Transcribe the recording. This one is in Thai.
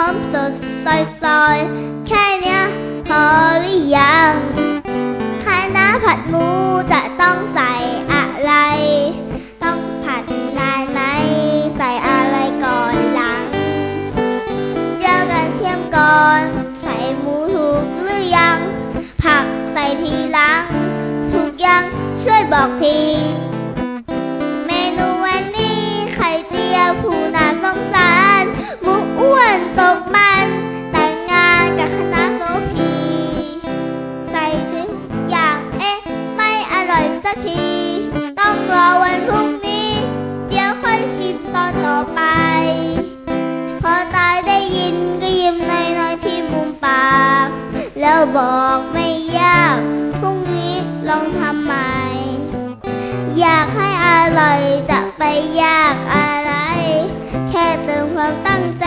หอมสดซอยซอยแค่เนี้ยพอหรือยังน้าผัดหมูจะต้องใส่อะไร ต้องผัดนานไหมใส่อะไรก่อนหลัง เจอกันเทียมก่อน ใส่หมูถูกหรือยัง ผักใส่ทีหลัง ถูกยังช่วยบอกที สักที ต้องรอวันพรุ่งนี้ เดี๋ยวค่อยชิมตอนต่อไป พอตายได้ยินก็ยิ้มน้อยๆที่มุมปาก แล้วบอกไม่ยาก พรุ่งนี้ลองทำใหม่ อยากให้อร่อยจะไปยากอะไร แค่เติมความตั้งใจ